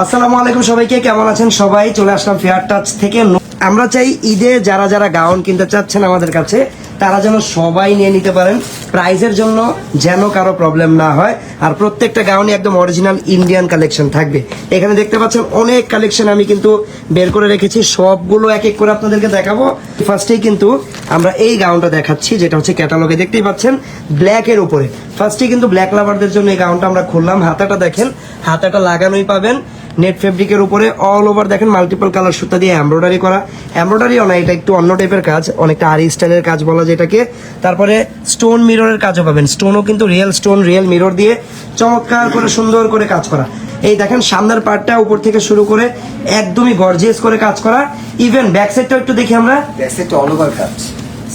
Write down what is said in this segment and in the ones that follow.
আসসালামু আলাইকুম সবাইকে, কেমন আছেন সবাই? চলে আসলাম ফেয়ার টাচ থেকে। আমরা চাই ঈদে যারা যারা গাউন কিনতে চাচ্ছেন আমাদের কাছে, তারা যেন সবাই নিয়ে নিতে পারেন। প্রাইজের জন্য যেন কারও প্রবলেম না হয়। আর প্রত্যেকটা গাউনই একদম অরিজিনাল ইন্ডিয়ান কালেকশন থাকবে। এখানে দেখতে পাচ্ছেন অনেক কালেকশন আমি কিন্তু বের করে রেখেছি। সবগুলো এক এক করে আপনাদেরকে দেখাবো। ফার্স্টেই কিন্তু আমরা এই গাউনটা দেখাচ্ছি, যেটা হচ্ছে ক্যাটালগে দেখতেই পাচ্ছেন ব্ল্যাকের উপরে। ফার্স্টে কিন্তু ব্ল্যাক লাভারদের জন্য এই গাউনটা আমরা খুললাম। হাতাটা দেখেন, হাতাটা লাগানোই পাবেন। নেট ফেব্রিকের উপরে অল ওভার দেখেন মাল্টিপল কালার সুতা দিয়ে এমব্রয়ডারি করা। এমব্রয়ডারিও না এটা একটু অন্য টাইপের কাজ অনেকটা আরি স্টাইলের কাজ বলা যেটাকে। তারপরে স্টোন মিররের কাজও পাবেন। স্টোনও কিন্তু রিয়েল স্টোন রিয়েল মিরর দিয়ে চমৎকার করে সুন্দর করে কাজ করা। এই দেখেন সামনের পার্টটা উপর থেকে শুরু করে একদমই গর্জিয়াস করে কাজ করা। ইভেন ব্যাক সাইডটাও একটু দেখি আমরা। ব্যাকসাইডটা অল ওভার কাজ।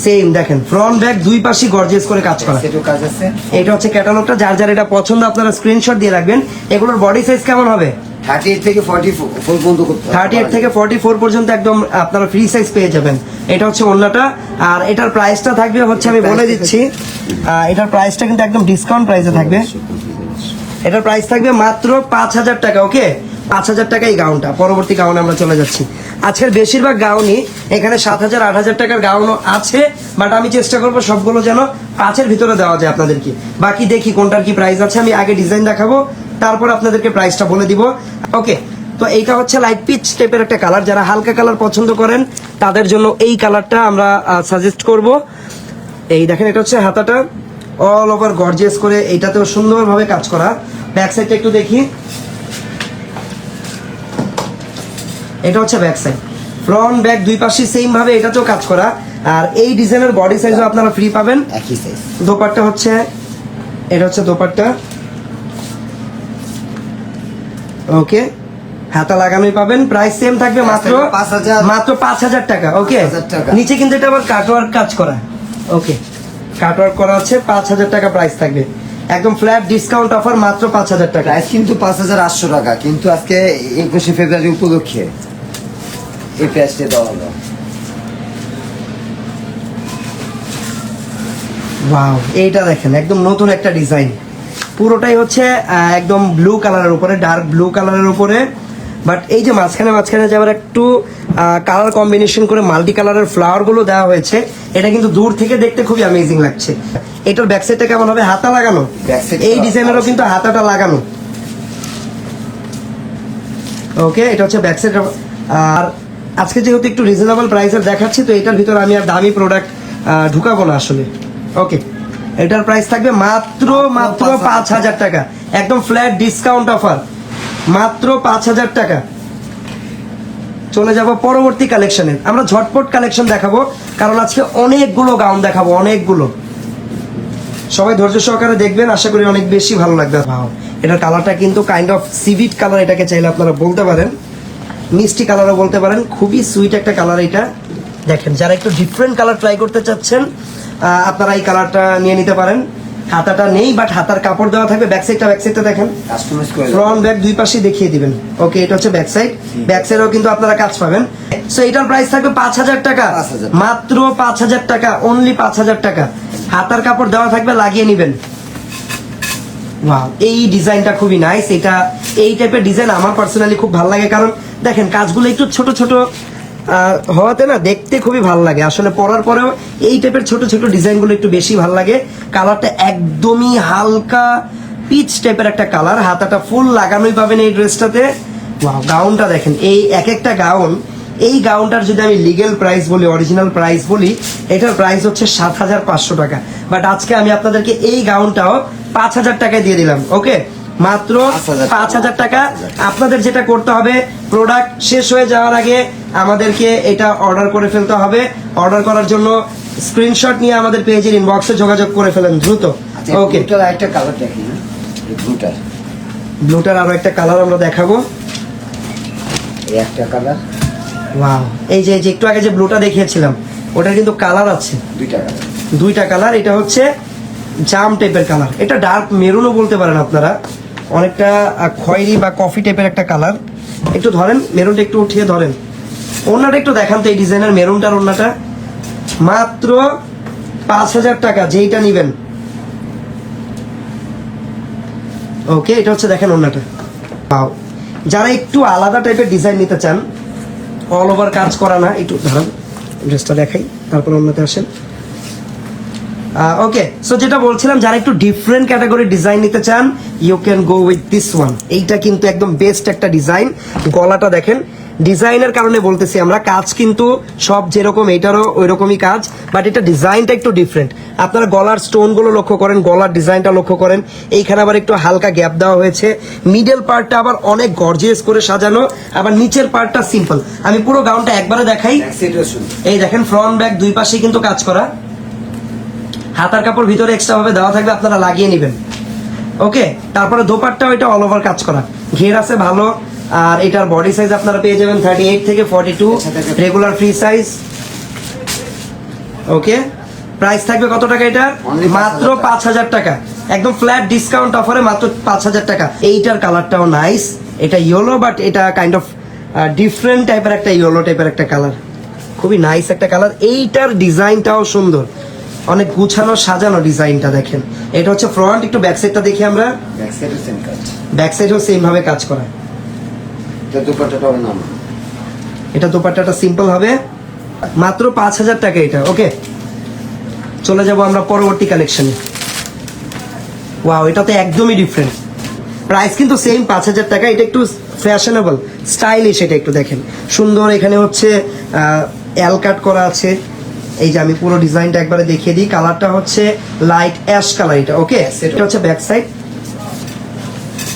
সেম দেখেন ফ্রন্ট ব্যাক দুই পাশই গর্জিয়াস করে কাজ করা। ব্যাকসাইডও কাজ আছে। এটা হচ্ছে ক্যাটালগটা যার যার এটা পছন্দ আপনারা স্ক্রিনশট দিয়ে রাখবেন। এগুলোর বডি সাইজ কেমন হবে? থার্টি এইট থেকে ফর্টি ফোর পর্যন্ত থার্টি এইট থেকে ফর্টি ফোর পর্যন্ত একদম আপনারা ফ্রি সাইজ পেয়ে যাবেন। এটা হচ্ছে অন্যটা আর এটার প্রাইসটা থাকবে হচ্ছে আমি বলে দিচ্ছি এটার প্রাইসটা কিন্তু একদম ডিসকাউন্ট প্রাইসে থাকবে। এটার প্রাইস থাকবে মাত্র পাঁচ হাজার টাকা ওকে পাঁচ হাজার টাকা এই গাউনটা পরবর্তী গাউনে আমরা চলে যাচ্ছি। আজকের বেশিরভাগ গাউনই এখানে সাত হাজার আট হাজার টাকার গাউনও আছে বাট আমি চেষ্টা করব সবগুলো যেন পাঁচের ভিতরে দেওয়া যায় আপনাদেরকে। বাকি দেখি কোনটার কি প্রাইস আছে আমি আগে ডিজাইন দেখাবো তারপর আপনাদেরকে প্রাইসটা বলে দিব। ওকে তো এইটা হচ্ছে লাইট পিচ টাইপের একটা কালার যারা হালকা কালার পছন্দ করেন তাদের জন্য এই কালারটা আমরা সাজেস্ট করব। এই দেখেন এটা হচ্ছে হাতাটা। অল ওভার গর্জিয়াস করে এইটাতেও সুন্দরভাবে কাজ করা। ব্যাক সাইডটা একটু দেখি। এটা হচ্ছে ব্যাক সাইড ফ্রন্ট ব্যাক দুই পাশে সেম ভাবে এটাতেও কাজ করা। আর এই ডিজাইনের বডি সাইজও আপনারা ফ্রি পাবেন। একই সাইজ দোপাট্টা হচ্ছে এটা হচ্ছে দোপাট্টা। ওকে হাতা লাগানোই পাবেন। প্রাইস সেম থাকবে মাত্র পাঁচ হাজার। মাত্র পাঁচ হাজার টাকা ওকে টাকা। নিচে কিন্তু এটা আবার কাটওয়ার্ক কাজ করা ওকে কাটওয়ার্ক করা আছে পাঁচ হাজার টাকা প্রাইস থাকবে। একদম ফ্ল্যাট ডিসকাউন্ট অফার মাত্র পাঁচ হাজার টাকা। প্রাইস কিন্তু পাঁচ হাজার আটশো টাকা কিন্তু আজকে একুশে ফেব্রুয়ারি উপলক্ষে এই প্রাইসটা দেওয়া হলো। ওয়াও এইটা দেখেন একদম নতুন একটা ডিজাইন পুরোটাই হচ্ছে একদম ব্লু কালারের উপরে ডার্ক ব্লু কালারের উপরে। বাট এই যে মাঝখানে মাঝখানে যে আবার একটু কালার কম্বিনেশন করে মাল্টি কালারের ফ্লাওয়ারগুলো দেওয়া হয়েছে এটা কিন্তু দূর থেকে দেখতে খুবই অ্যামেজিং লাগছে। এটার ব্যাক সাইডটা কেমন হবে? হাতা লাগানো? এই ডিজাইনেরও কিন্তু হাতাটা লাগানো। ওকে এটা হচ্ছে ব্যাক সাইড আর আজকে যেহেতু একটু রিজনেবল প্রাইসের দেখাচ্ছি তো এটার ভিতরে আমি আর দামি প্রোডাক্ট ঢুকাবো না আসলে। ওকে এটার প্রাইস থাকবে মাত্র মাত্র পাঁচ হাজার টাকা। একদম ফ্ল্যাট ডিসকাউন্ট অফার মাত্র পাঁচ হাজার টাকা। চলে যাব পরবর্তী কালেকশনে আমরা ঝটপট কালেকশন দেখাবো কারণ আজকে অনেকগুলো গাউন দেখাবো অনেকগুলো। সবাই ধৈর্য সহকারে দেখবেন আশা করি অনেক বেশি ভালো লাগবে। এটার কালারটা কিন্তু কাইন্ড অফ সিভিট কালার এটাকে চাইলে আপনারা বলতে পারেন। মিষ্টি কালারও বলতে পারেন। খুবই সুইট একটা কালার এটা। দেখেন যারা একটু ডিফারেন্ট কালার ট্রাই করতে চাচ্ছেন আপনারা এই কালারটা নিয়ে নিতে পারেন। হাতাটা নেই বাট হাতার কাপড় দেওয়া থাকবে। ব্যাক সাইডটা ব্যাক সাইডটা দেখেন। কাস্টমাইজ করে ফ্রন্ট ব্যাক দুই পাশে দেখিয়ে দিবেন। ওকে এটা হচ্ছে ব্যাক সাইড ব্যাক সাইডেও কিন্তু আপনারা কাজ পাবেন। সো এটার প্রাইস থাকবে পাঁচ হাজার টাকা। মাত্র পাঁচ হাজার টাকা অনলি পাঁচ হাজার টাকা। হাতার কাপড় দেওয়া থাকবে লাগিয়ে নেবেন। ওয়াও এই ডিজাইনটা খুবই নাইস এটা এই টাইপের ডিজাইন আমার পার্সোনালি খুব ভালো লাগে। কারণ দেখেন কাজগুলো একটু ছোট ছোট হওয়াতে না দেখতে খুবই ভালো লাগে। আসলে পরার পরেও এই টাইপের ছোট ছোট ডিজাইনগুলো একটু বেশি ভালো লাগে। কালারটা একদমই হালকা পিচ টাইপের একটা কালার। হাতাটা ফুল লাগানোই পাবেন এই ড্রেসটাতে। গাউনটা দেখেন, এই এক একটা গাউন এই গাউনটার যদি আমি লিগেল প্রাইস বলি অরিজিনাল প্রাইস বলি, এটার প্রাইস হচ্ছে সাত হাজার পাঁচশো টাকা। বাট আজকে আমি আপনাদেরকে এই গাউনটাও পাঁচ হাজার টাকায় দিয়ে দিলাম ওকে মাত্র পাঁচ হাজার টাকা। আপনাদের যেটা করতে হবে প্রোডাক্ট শেষ হয়ে যাওয়ার আগে আমাদেরকে এটা অর্ডার করে ফেলতে হবে। অর্ডার করার জন্য স্ক্রিনশট নিয়ে আমাদের পেজের ইনবক্সে যোগাযোগ করে ফেলেন দ্রুত। ওকে একটা কালার দেখি না ব্লুটার ব্লুটার আরও একটা কালার আমরা দেখাবো। এই একটা কালার ওয়াও এই যে যে একটু আগে যে ব্লুটা দেখিয়েছিলাম ওটার কিন্তু কালার আছে। দুইটা কালার দুইটা কালার এটা হচ্ছে জাম টাইপের কালার এটা ডার্ক মেরুনও বলতে পারেন আপনারা। অনেকটা খয়েরি বা কফি টাইপের একটা কালার একটু ধরেন, মেরুনটা একটু উঠিয়ে ধরেন। ওনাটা একটু দেখান তো এই ডিজাইনের মেরুনটার ওনাটা মাত্র পাঁচ হাজার টাকা, যেইটা নিবেন। ওকে এটা হচ্ছে দেখেন ওনাটা পাও যারা একটু আলাদা টাইপের ডিজাইন নিতে চান অল ওভার কাজ করা না, একটু ধরেন ড্রেসটা দেখাই, তারপর অন্যতে আসেন। ওকে সো যেটা বলছিলাম যারা একটু ডিফারেন্ট ক্যাটাগরি ডিজাইন নিতে চান you can go with this one এইটা কিন্তু একদম বেস্ট একটা ডিজাইন গলাটা দেখেন ডিজাইনের কারণে বলতেছি আমরা কাজ কিন্তু সব যেরকম এটারও ওই রকমই কাজ বাট এটা ডিজাইনটা একটু ডিফারেন্ট আপনারা গলার স্টোনগুলো লক্ষ্য করেন গলার ডিজাইনটা লক্ষ্য করেন। এইখানে আবার একটু হালকা গ্যাপ দেওয়া হয়েছে। মিডল পার্টটা আবার অনেক গর্জিয়াস করে সাজানো আবার নিচের পার্টটা সিম্পল আমি পুরো গাউনটা একবারে দেখাই। এই দেখেন ফ্রন্ট ব্যাক দুই পাশে কিন্তু কাজ করা। হাতার কাপড় ভিতরে এক্সট্রা ভাবে দেওয়া থাকবে আপনারা লাগিয়ে নেবেন। ওকে তারপরে দোপাট্টাও এটা অল ওভার কাজ করা। ঘের আছে ভালো আর এটার বডি সাইজ আপনারা পেয়ে যাবেন থার্টি এইট থেকে forty two regular free size okay price থাকবে কত টাকা এটা? মাত্র পাঁচ হাজার টাকা। একদম ফ্ল্যাট ডিসকাউন্ট অফারে মাত্র পাঁচ হাজার টাকা। এইটার কালারটাও নাইস এটা ইয়েলো বাট এটা কাইন্ড অফ ডিফারেন্ট টাইপের একটা ইয়েলো টাইপের একটা কালার খুবই নাইস একটা কালার এইটার ডিজাইনটাও সুন্দর। অনেক গুছানো সাজানো ডিজাইনটা দেখেন। এটা হচ্ছে ফ্রন্ট একটু ব্যাক সাইডটা দেখি আমরা। ব্যাক সাইডও সেম কাজ। ব্যাক সাইডও সেম ভাবে কাজ করা। এটা দুপাট্টাটা হবে নাম। এটা দোপাট্টাটা সিম্পল হবে। মাত্র পাঁচ হাজার টাকা এটা ওকে? চলে যাব আমরা পরবর্তী কালেকশনে ওয়াও এটা তো একদমই ডিফারেন্ট প্রাইস কিন্তু সেম পাঁচ হাজার টাকা। এটা একটু ফ্যাশনেবল স্টাইলিশ এটা একটু দেখেন। সুন্দর এখানে হচ্ছে এল কাট করা আছে। এই যে আমি পুরো ডিজাইনটা একবারে দেখিয়ে দিই। কালারটা হচ্ছে লাইট অ্যাশ কালার এটা ওকে এটা হচ্ছে ব্যাক সাইড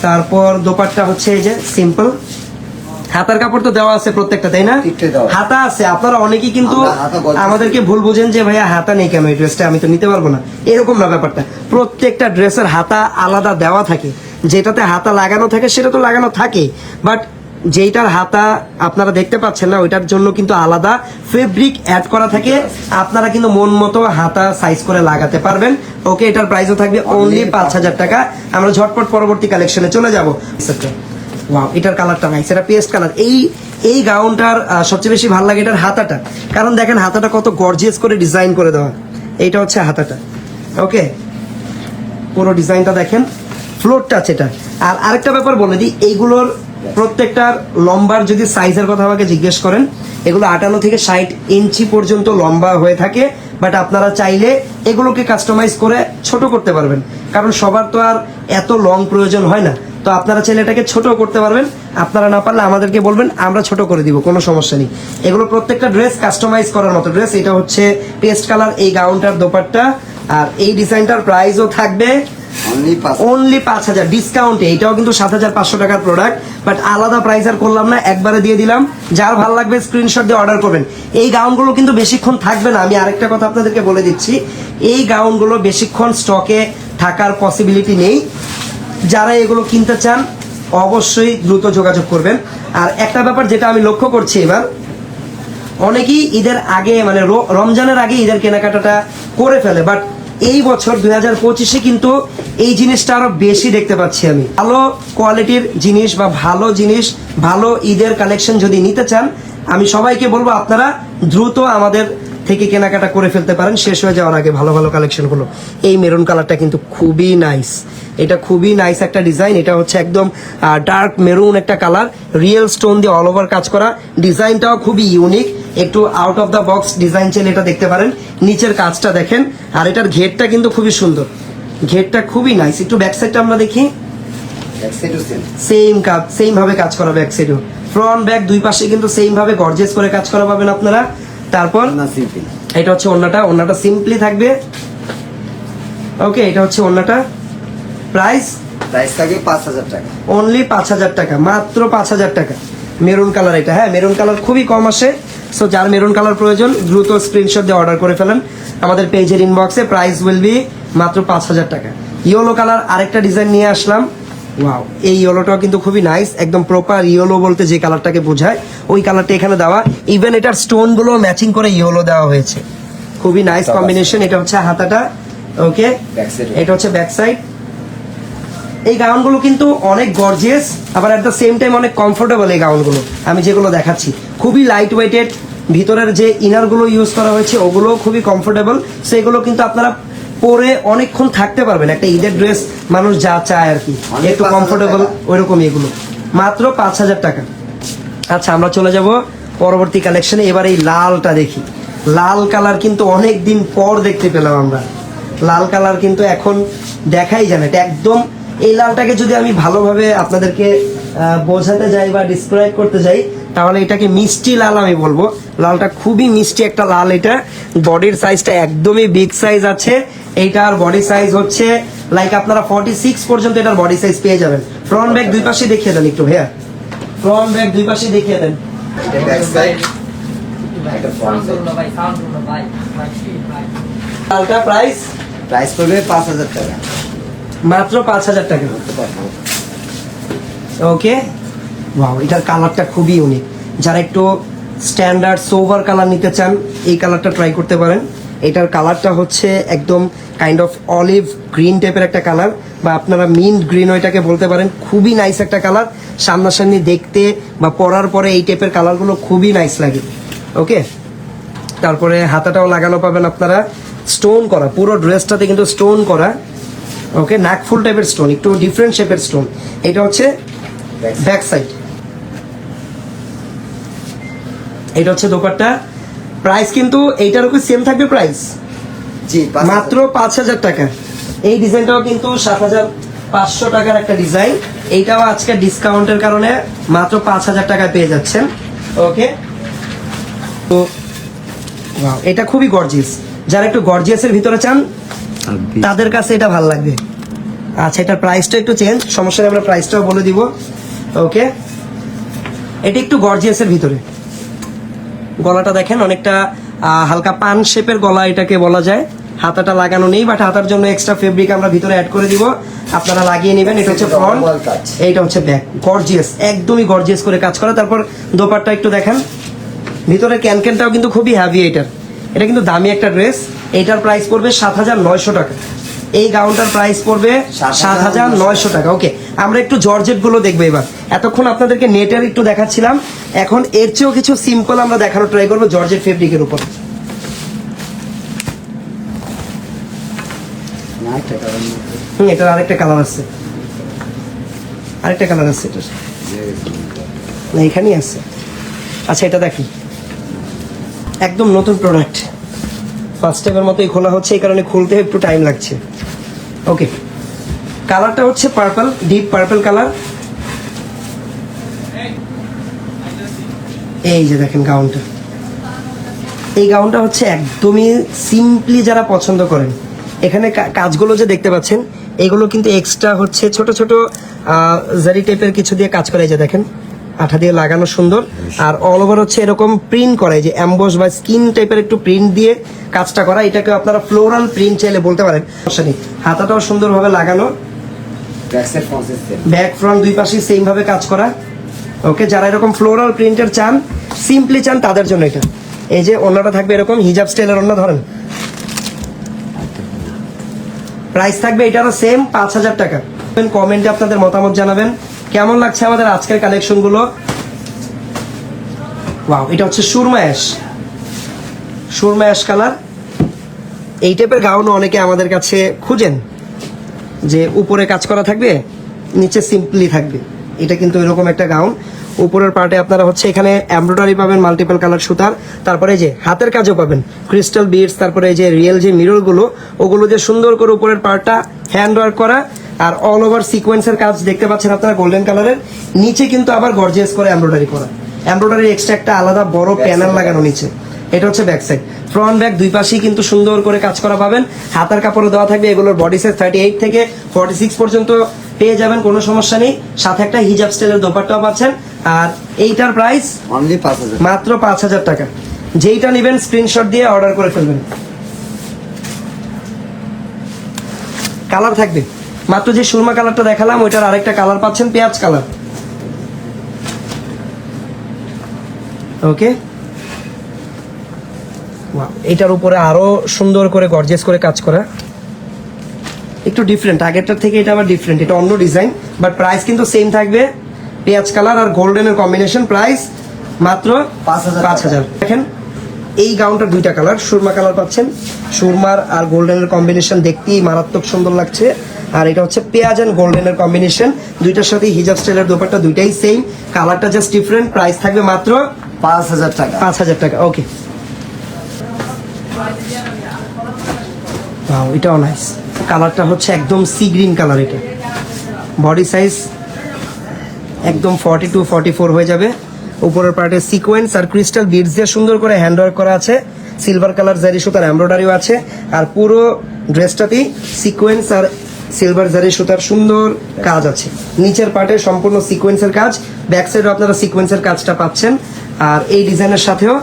তারপর দোপাট্টা হচ্ছে এই যে সিম্পল হাতার কাপড় তো দেওয়া আছে প্রত্যেকটা তাই না? হাতা আছে আপনারা অনেকেই কিন্তু। আমাদেরকে ভুল বুঝেন যে ভাইয়া হাতা নেই কেন এই ড্রেসটা আমি তো নিতে পারব না। এরকম না ব্যাপারটা। প্রত্যেকটা ড্রেসের হাতা আলাদা দেওয়া থাকে। যেটাতে হাতা লাগানো থাকে সেটা তো লাগানো থাকে বাট যেইটার হাতা আপনারা দেখতে পাচ্ছেন না ওইটার জন্য কিন্তু আলাদা ফেব্রিক অ্যাড করা থাকে। আপনারা কিন্তু মন মতো হাতা সাইজ করে লাগাতে পারবেন। ওকে এটার প্রাইসও থাকবে অনলি পাঁচ হাজার টাকা। আমরা ঝটপট পরবর্তী কালেকশনে চলে যাব। ওয়াও এটার কালারটা নাইস এটা পেস্ট কালার এই এই গাউনটার সবচেয়ে বেশি ভালো লাগে এটার হাতাটা। কারণ দেখেন হাতাটা কত গর্জিয়াস করে ডিজাইন করে দেওয়া। এইটা হচ্ছে হাতাটা। ওকে পুরো ডিজাইনটা দেখেন। ফ্লোর টাচ এটা। আর আরেকটা ব্যাপার বলে দিই এইগুলোর প্রত্যেকটার লম্বার যদি সাইজের কথা আমাকে জিজ্ঞেস করেন, এগুলো আটান্ন থেকে ষাট ইঞ্চি পর্যন্ত লম্বা হয়ে থাকে বাট আপনারা চাইলে এগুলোকে কাস্টমাইজ করে ছোট করতে পারবেন। কারণ সবার তো আর এত লং প্রয়োজন হয় না। তো আপনারা চাইলে এটাকে ছোট করতে পারবেন। আপনারা না পারলে আমাদেরকে বলবেন, আমরা ছোট করে দিব, কোনো সমস্যা নেই। এগুলো প্রত্যেকটা ড্রেস কাস্টমাইজ করার মতো ড্রেস এটা হচ্ছে পেস্ট কালার এই গাউনটার দোপাট্টা, আর এই ডিজাইনটার প্রাইসও থাকবে অনলি পাঁচ হাজার। ডিসকাউন্টে এটাও কিন্তু সাত হাজার পাঁচশো টাকার প্রোডাক্ট বাট আলাদা প্রাইস আর করলাম না, একবারে দিয়ে দিলাম। যার ভালো লাগবে স্ক্রিনশট দিয়ে অর্ডার করবেন। এই গাউনগুলো কিন্তু বেশিক্ষণ থাকবে না। আমি আরেকটা কথা আপনাদেরকে বলে দিচ্ছি। এই গাউনগুলো বেশিক্ষণ স্টকে থাকার পসিবিলিটি নেই। যারা এগুলো কিনতে চান, অবশ্যই দ্রুত যোগাযোগ করবেন। আর একটা ব্যাপার যেটা আমি লক্ষ্য করছি এবার, অনেকেই ঈদের আগে মানে রমজানের আগে ঈদের কেনাকাটাটা করে ফেলে বাট এই বছর দুই হাজার পঁচিশে কিন্তু এই জিনিসটা আরও বেশি দেখতে পাচ্ছি আমি। ভালো কোয়ালিটির জিনিস বা ভালো জিনিস, ভালো ঈদের কালেকশন যদি নিতে চান, আমি সবাইকে বলব আপনারা দ্রুত আমাদের থেকে কেনাকাটা করে ফেলতে পারেন। শেষ হয়ে যাওয়ার আগে ভালো ভালো কালেকশনগুলো। এই মেরুন কালারটা কিন্তু খুবই নাইস এটা খুবই নাইস একটা ডিজাইন এটা হচ্ছে একদম ডার্ক মেরুন একটা কালার রিয়েল স্টোন দিয়ে অল ওভার কাজ করা। ডিজাইনটাও খুবই ইউনিক একটু out of the box design চাইলে এটা দেখতে পারেন। নিচের কাজটা দেখেন। আর এটার ঘেরটা কিন্তু খুবই সুন্দর। ঘেরটা খুবই নাইস একটু ব্যাক সাইডটা আমরা দেখি। সেম কাজ সেম ভাবে কাজ করা ব্যাক সাইডও ফ্রন্ট ব্যাক দুই পাশে কিন্তু সেম ভাবে গর্জেস করে কাজ করা পাবেন আপনারা। তারপর এটা হচ্ছে ওন্নাটা। ওন্নাটা সিম্পলি থাকবে। ওকে এটা হচ্ছে ওন্নাটা। প্রাইস প্রাইস থাকে পাঁচ হাজার টাকা। অনলি পাঁচ হাজার টাকা। মাত্র পাঁচ হাজার টাকা। মেরুন কালার এটা। হ্যাঁ মেরুন কালার খুবই কম আসে। সো যার মেরুন কালার প্রয়োজন দ্রুত স্ক্রিনশট দিয়ে অর্ডার করে ফেলেন। আমাদের পেজের ইনবক্সে প্রাইস উইল বি মাত্র পাঁচ হাজার টাকা। ইয়েলো কালার আরেকটা ডিজাইন নিয়ে আসলাম। ওয়াও এই ইয়েলোটাও কিন্তু খুবই নাইস একদম প্রপার ইয়েলো বলতে যে কালারটাকে বোঝায় ওই কালারটা এখানে দেওয়া। ইভেন এটার স্টোনগুলো ম্যাচিং করে ইয়েলো দেওয়া হয়েছে। খুবই নাইস কম্বিনেশন এটা হচ্ছে হাতাটা ওকে. এটা হচ্ছে ব্যাক সাইড এই গাউনগুলো কিন্তু অনেক গর্জিয়াস আবার অ্যাট দ্য সেম টাইম অনেক কমফোর্টেবল এই গাউনগুলো। আমি যেগুলো দেখাচ্ছি খুবই লাইট ওয়েটেড ভিতরের যে ইনারগুলো ইউজ করা হয়েছে ওগুলো খুবই কমফোর্টেবল সেগুলো কিন্তু আপনারা পরে অনেকক্ষণ থাকতে পারবেন। একটা ঈদের ড্রেস মানুষ যা চায় আর কি। একটু কমফোর্টেবল। ওইরকম এগুলো। মাত্র পাঁচ হাজার টাকা। আচ্ছা আমরা চলে যাব পরবর্তী কালেকশনে এবার এই লালটা দেখি। লাল কালার কিন্তু অনেক দিন পর দেখতে পেলাম আমরা। লাল কালার কিন্তু এখন দেখাই যায় না। এটা একদম এই লালটাকে যদি আমি ভালোভাবে আপনাদেরকে বোঝাতে যাই বা ডিসক্রাইব করতে যাই তাহলে এটাকে মিষ্টি লাল আমি বলব। লালটা খুবই মিষ্টি একটা লাল এটা। বডির সাইজটা একদমই বিগ সাইজ আছে। এইটার বডি সাইজ হচ্ছে লাইক আপনারা ফর্টি সিক্স পর্যন্ত এটার বডি সাইজ পেয়ে যাবেন। ফ্রন্ট ব্যাক দুই পাশে দেখিয়ে দেন একটু ভাইয়া। ফ্রন্ট ব্যাক দুই পাশে দেখিয়ে দেন। লালটা প্রাইস প্রাইস পড়বে পাঁচ হাজার টাকা। মাত্র পাঁচ হাজার টাকা। ওকে ওয়াও এটার কালারটা খুবই ইউনিক যারা একটু স্ট্যান্ডার্ড সোভার কালার নিতে চান, এই কালারটা ট্রাই করতে পারেন। এটার কালারটা হচ্ছে একদম কাইন্ড অফ অলিভ গ্রিন টাইপের একটা কালার বা আপনারা মিন্ট গ্রিন ওইটাকে বলতে পারেন। খুবই নাইস একটা কালার সামনাসামনি দেখতে বা পরার পরে এই টাইপের কালারগুলো খুবই নাইস লাগে। ওকে তারপরে হাতাটাও লাগানো পাবেন আপনারা। স্টোন করা, পুরো ড্রেসটাতে কিন্তু স্টোন করা। ওকে নাকফুল টাইপের স্টোন একটু ডিফারেন্ট শেপের স্টোন এটা হচ্ছে ব্যাক সাইড এটা হচ্ছে দোপাট্টা। প্রাইস কিন্তু এইটার উপর সেম থাকবে প্রাইস জি মাত্র পাঁচ হাজার টাকা। এই ডিজাইনটাও কিন্তু সাত হাজার পাঁচশো টাকার একটা ডিজাইন এইটাও আজকে ডিসকাউন্টের কারণে মাত্র পাঁচ হাজার টাকায় পেয়ে যাচ্ছেন। ওকে তো এটা খুবই গর্জিয়াস যারা একটু গর্জিয়াসের ভিতরে চান তাদের কাছে এটা ভালো লাগবে। আচ্ছা এটার প্রাইসটা একটু চেঞ্জ সমস্যা নেই, আমরা প্রাইসটাও বলে দিব। ওকে এটা একটু গর্জিয়াসের ভিতরে। গলাটা দেখেন অনেকটা হালকা পান শেপের গলা এটাকে বলা যায়। হাতাটা লাগানো নেই বাট হাতার জন্য এক্সট্রা ফেব্রিক আমরা ভিতরে অ্যাড করে দিব। আপনারা লাগিয়ে নেবেন এটা হচ্ছে ফ্রন্ট এইটা হচ্ছে ব্যাক গর্জিয়াস একদমই গর্জিয়াস করে কাজ করা। তারপর দোপারটা একটু দেখেন। ভিতরে ক্যানক্যানটাও কিন্তু খুবই হ্যাভি এটার। এটা কিন্তু দামি একটা ড্রেস এইটার প্রাইস পড়বে সাত হাজার নয়শো টাকা। এই গাউনটার প্রাইস পড়বে সাত হাজার নয়শো টাকা। ওকে আমরা একটু জর্জেটগুলো দেখব এবার। এতক্ষণ আপনাদেরকে নেটের একটু দেখাচ্ছিলাম। এখন এর চেয়েও কিছু সিম্পল আমরা দেখানোর ট্রাই করব জর্জেট ফেব্রিকের উপর। হুম, এটার আরেকটা কালার আছে। আরেকটা কালার আছে না, এখানেই আছে। আচ্ছা এটা দেখি একদম নতুন প্রোডাক্ট টাইমের মতোই খোলা হচ্ছে, এই কারণে একটু টাইম লাগছে। ওকে কালারটা হচ্ছে পার্পল ডিপ পার্পল কালার এই যে দেখেন গাউনটা এই গাউনটা হচ্ছে একদমই সিম্পলি যারা পছন্দ করেন। এখানে কাজগুলো যে দেখতে পাচ্ছেন, এগুলো কিন্তু এক্সট্রা হচ্ছে ছোট ছোট জারি টাইপের কিছু দিয়ে কাজ করে যে দেখেন, আঠা দিয়ে লাগানো সুন্দর। আর অল ওভার হচ্ছে এরকম প্রিন্ট করা যে অ্যাম্বস বা স্কিন টাইপের একটু প্রিন্ট দিয়ে কাজটা করা। এটাকে আপনারা ফ্লোরাল প্রিন্ট চাইলে বলতে পারেন হাতাটাও সুন্দরভাবে লাগানো। ব্যাক ফ্রন্ট দুই পাশে সেম ভাবে কাজ করা। ওকে যারা এরকম ফ্লোরাল প্রিন্টের চান সিম্পলি চান তাদের জন্য এটা। এই যে অন্যটা থাকবে এরকম হিজাব স্টাইলের অন্য ধরেন। প্রাইস থাকবে এটারও সেম পাঁচ হাজার টাকা। কমেন্টে আপনাদের মতামত জানাবেন। কেমন লাগছে আমাদের আজকের কালেকশনগুলো ওয়াও এটা হচ্ছে সুরমা অ্যাশ কালার এই টাইপের গাউন অনেকে আমাদের কাছে খুঁজেন। যে উপরে কাজ করা থাকবে নিচে সিম্পলি থাকবে। এটা কিন্তু এরকম একটা গাউন উপরের পার্টে আপনারা হচ্ছে এখানে এমব্রয়ডারি পাবেন মাল্টিপল কালার সুতার। তারপরে এই যে হাতের কাজও পাবেন ক্রিস্টাল বিটস তারপরে এই যে রিয়েল যে মিররগুলো ওগুলো যে সুন্দর করে উপরের পার্টটা হ্যান্ড ওয়ার্ক করা। আর অল ওভার সিকোয়েন্সের কাজ দেখতে পাচ্ছেন আপনারা গোল্ডেন কালারের নিচে কিন্তু আবার গর্জিয়াস করে এমব্রয়ডারি করা। এমব্রয়ডারি এক্সট্রা একটা আলাদা বড় প্যানেল লাগানো নিচে। এটা হচ্ছে ব্যাক সাইড ফ্রন্ট ব্যাক দুই পাশেই কিন্তু সুন্দর করে কাজ করা পাবেন। হাতার কাপড়ে দেওয়া থাকবে এগুলোর বডি সাইজ থার্টি এইট থেকে ফর্টি সিক্স পর্যন্ত পেয়ে যাবেন কোনো সমস্যা নেই। সাথে একটা হিজাব স্টাইলের দোপাট্টাও পাচ্ছেন। আর এইটার প্রাইস অনলি পাঁচ হাজার। মাত্র পাঁচ হাজার টাকা। যেইটা নেবেন স্ক্রিনশট দিয়ে অর্ডার করে ফেলবেন। কালার থাকবে। মাত্র যে সুরমা কালারটা দেখালাম ওইটার আরেকটা কালার পাচ্ছেন পেঁয়াজ কালার ওকে এটার উপরে আরও সুন্দর করে গর্জেস করে কাজ করা। একটু ডিফারেন্ট আগেরটার থেকে এটা আবার ডিফারেন্ট এটা অন্য ডিজাইন বাট প্রাইস কিন্তু সেম থাকবে। পেঁয়াজ কালার আর গোল্ডেনের কম্বিনেশন প্রাইস মাত্র পাঁচ হাজার দেখেন এই গাউনটা দুইটা কালার সুরমা কালার পাচ্ছেন। সুরমার আর গোল্ডেনের কম্বিনেশন দেখতেই মারাত্মক সুন্দর লাগছে। আর এটা হচ্ছে পেঁয়াজ অ্যান্ড গোল্ডেনের কম্বিনেশন দুইটার সাথে হিজাব স্টাইলের দোপাট্টা দুইটাই সেম কালারটা জাস্ট ডিফারেন্ট প্রাইস থাকবে মাত্র পাঁচ হাজার টাকা। পাঁচ হাজার টাকা ওকে এটাও নাইস কালারটা হচ্ছে একদম সি গ্রিন কালার এটা। বডি সাইজ একদম ফর্টি টু ফর্টি ফোর হয়ে যাবে। উপরের পার্টে সিকোয়েন্স আর ক্রিস্টাল বিডস দিয়ে সুন্দর করে হ্যান্ড ওয়ার্ক করা আছে। সিলভার কালার জারি সুতার এমব্রয়ডারিও আছে। আর পুরো ড্রেসটাতেই সিকোয়েন্স আর সিলভার জারি সুতার সুন্দর কাজ আছে। নিচের পার্টে সম্পূর্ণ সিকোয়েন্সের কাজ। ব্যাক সাইডে আপনারা সিকোয়েন্সের কাজটা পাচ্ছেন। আর এই ডিজাইনের সাথেও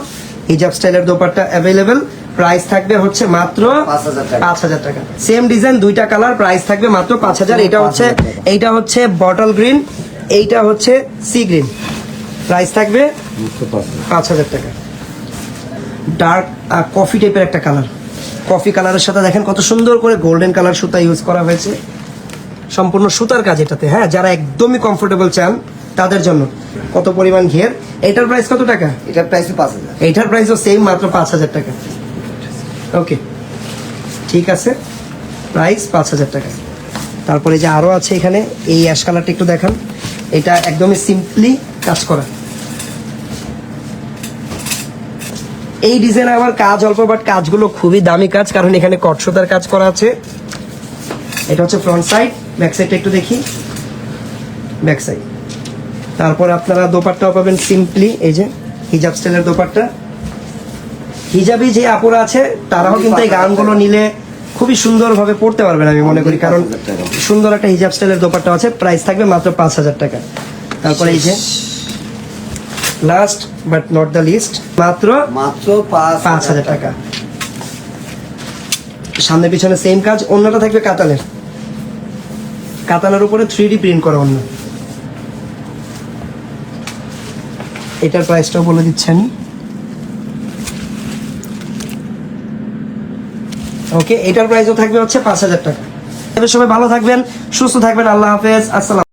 হিজাব স্টাইলের দোপাট্টা অ্যাভেলেবেল প্রাইস থাকবে হচ্ছে মাত্র পাঁচ হাজার টাকা। সেম ডিজাইন দুইটা কালার প্রাইস থাকবে মাত্র পাঁচ হাজার। এটা হচ্ছে এইটা হচ্ছে বটল গ্রিন এইটা হচ্ছে সি গ্রিন প্রাইস থাকবে পাঁচ হাজার। টাকা। ডার্ক কফি টাইপের একটা কালার কফি কালারের সাথে দেখেন কত সুন্দর করে গোল্ডেন কালার সুতা ইউজ করা হয়েছে। সম্পূর্ণ সুতার কাজ এটাতে হ্যাঁ? যারা একদমই কমফোর্টেবল চান তাদের জন্য। কত পরিমাণ ঘের? এটার প্রাইস কত টাকা? এটার প্রাইস পাঁচ হাজার। এইটার প্রাইসও সেম মাত্র পাঁচ হাজার টাকা। ওকে। ঠিক আছে। প্রাইস পাঁচ হাজার টাকা। তারপরে যে আরও আছে এখানে, এই অ্যাশ কালারটা একটু দেখান। এটা একদমই সিম্পলি কাজ করা। এই ডিজাইন আবার কাজ অল্প, বাট কাজগুলো খুবই দামি কাজ, কারণ এখানে কটসুতার কাজ করা আছে। এটা হচ্ছে ফ্রন্ট সাইড ব্যাক সাইডটা একটু দেখি। ব্যাক সাইড তারপর আপনারা দোপাট্টাও পাবেন সিম্পলি এই যে হিজাব স্টাইলের দোপাট্টা। হিজাবি যে আপুরা আছে তারাও কিন্তু এই গানগুলো নিলে খুবই সুন্দরভাবে পড়তে পারবেন আমি মনে করি। কারণ সুন্দর একটা হিজাব স্টাইলের দোপাট্টা আছে প্রাইস থাকবে মাত্র পাঁচ হাজার টাকা। তারপরে এই যে last but not the least মাত্র মাত্র পাঁচ হাজার টাকা। সামনে পিছনে সেম কাজ অন্যটা থাকবে কাতানের। কাতানের উপরে থ্রি ডি প্রিন্ট করা অন্য। এটার প্রাইসটাও বলে দিচ্ছেন ওকে এটার প্রাইসও থাকবে হচ্ছে পাঁচ হাজার টাকা। সবাই ভালো থাকবেন, সুস্থ থাকবেন, আল্লাহ হাফেজ, আসসালাম